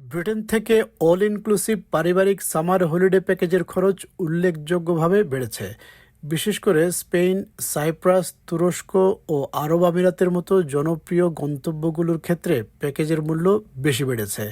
Britain থেকে all inclusive পারিবারিক summer holiday প্যাকেজের খরচ উল্লেখযোগ্যভাবে বেড়েছে। বিশেষ করে স্পেন, সাইপ্রাস, তুরস্ক ও আরব আমিরাতের মতো জনপ্রিয় গন্তব্যগুলোর ক্ষেত্রে প্যাকেজের মূল্য বেশি বেড়েছে।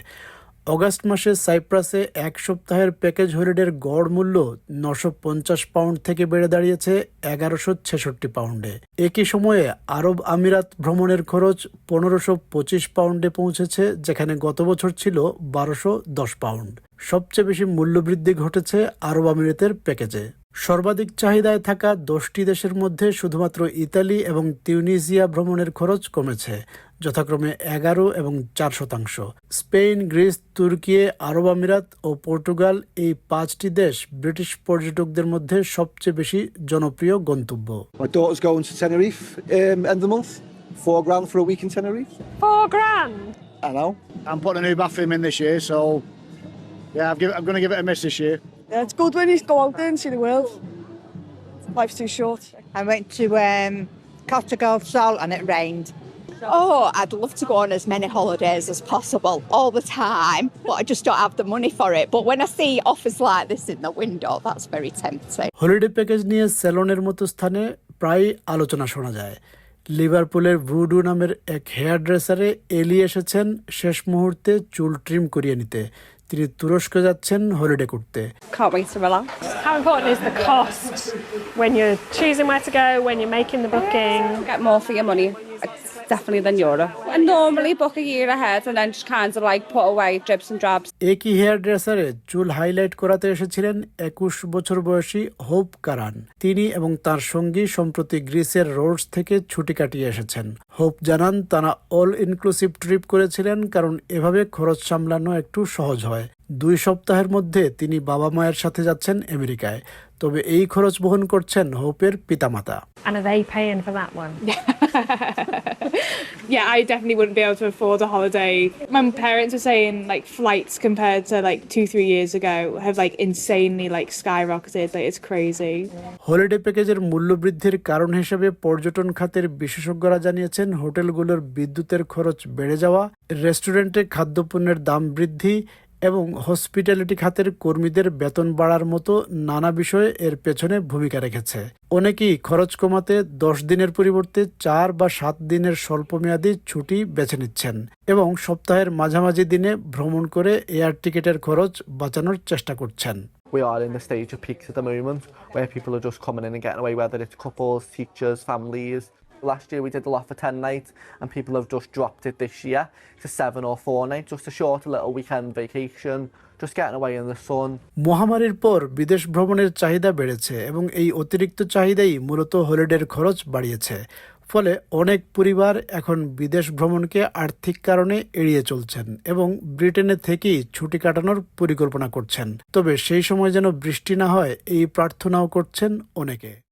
অগাস্ট মাসে সাইপ্রাসে এক সপ্তাহের প্যাকেজ হলিডের গড় মূল্য নশো পঞ্চাশ পাউন্ড থেকে বেড়ে দাঁড়িয়েছে এগারোশো ছেষট্টি পাউন্ডে। একই সময়ে আরব আমিরাত ভ্রমণের খরচ পনেরোশো পঁচিশ পাউন্ডে পৌঁছেছে, যেখানে গত বছর ছিল বারোশো দশ পাউন্ড। সবচেয়ে বেশি মূল্যবৃদ্ধি ঘটেছে আরব আমিরাতের প্যাকেজে। সর্বাধিক চাহিদায় থাকা দশটি দেশের মধ্যে শুধুমাত্র ইতালি এবং তিউনিজিয়া ভ্রমণের খরচ কমেছে যথাক্রমে এগারো এবং চার শতাংশ। স্পেন গ্রিস তুর্কি আরব আমিরাত ও পর্তুগাল এই পাঁচটি দেশ ব্রিটিশ পর্যটকদের মধ্যে সবচেয়ে বেশি জনপ্রিয় গন্তব্য। I'm putting a new bathroom in this year, so yeah, I've give, I'm going to give it. Yeah, it's good when you go out there and see the world. Life's too short. I went to um, Costa del Sol and it rained. Oh, I'd love to go on as many holidays as possible all the time, but I just don't have the money for it. But when I see offers like this in the window, that's very tempting. Holiday package নিয়ে সেলনের মতো স্থানে প্রায় আলোচনা শোনা যায় লিভারপুলের voodoo নামের এক হেয়ার ড্রেসারে এলি এসেছেন শেষ মুহূর্তে চুল ট্রিম করিয়ে নিতে তিনি তুরস্ক যাচ্ছেন হলিডে করতে Can't wait to relax. How important is the cost when you're choosing where to go, when you're making the booking? get more for your money, it's definitely than Europe. I normally, book a year ahead and then just kind of, like, put away dribs and drabs. একই hair চুল highlight করাতে এসেছিলেন একুশ বছর বয়সী hope কারান তিনি এবং তার সঙ্গী সম্প্রতি গ্রিসের রোডস থেকে ছুটি কাটিয়ে এসেছেন। হোপ জানান, তারা অল ইনক্লুসিভ ট্রিপ করেছিলেন কারণ এভাবে খরচ সামলানো একটু সহজ হয়। দুই সপ্তাহের মধ্যে তিনি বাবা মায়ের সাথে যাচ্ছেন আমেরিকায়। তবে এই খরচ বহন করছেন হোপের পিতামাতা। And are they paying for that one? yeah, I definitely wouldn't be able to afford a holiday. My parents were saying like flights compared to like two, three years ago have like insanely like skyrocketed. Like it's crazy. Holiday প্যাকেজের মূল্য বৃদ্ধির কারণ হিসেবে পর্যটন খাতের বিশেষজ্ঞরা জানিয়েছেন হোটেলগুলোর বিদ্যুতের খরচ বেড়ে যাওয়া রেস্টুরেন্টে খাদ্যপণ্যের দাম বৃদ্ধি এবং হসপিটালিটি খাতের কর্মীদের বেতন বাড়ার মতো নানা বিষয়ে এর পেছনে ভূমিকা রেখেছে অনেকেই খরচ কমাতে দশ দিনের পরিবর্তে চার বা সাত দিনের স্বল্পমেয়াদী ছুটি বেছে নিচ্ছেন এবং সপ্তাহের মাঝামাঝি দিনে ভ্রমণ করে এয়ার টিকিটের খরচ বাঁচানোর চেষ্টা করছেন we are in the stage of peaks at the moment where people are just coming in and getting away, whether it's couples, teachers, families. Last year we did a lot for 10 nights and people have just dropped it this year to seven or four nights, just a short little weekend vacation, just getting away in the sun. মহামারীর পর বিদেশ ভ্রমণের চাহিদা বেড়েছে এবং এই অতিরিক্ত চাহিদাই মূলত হলিডের খরচ বাড়িয়েছে। ফলে অনেক পরিবার এখন বিদেশ ভ্রমণকে আর্থিক কারণে এড়িয়ে চলছেন এবং ব্রিটেনে থেকেই ছুটি কাটানোর পরিকল্পনা করছেন। তবে সেই সময় যেন বৃষ্টি না হয় এই প্রার্থনাও করছেন অনেকে।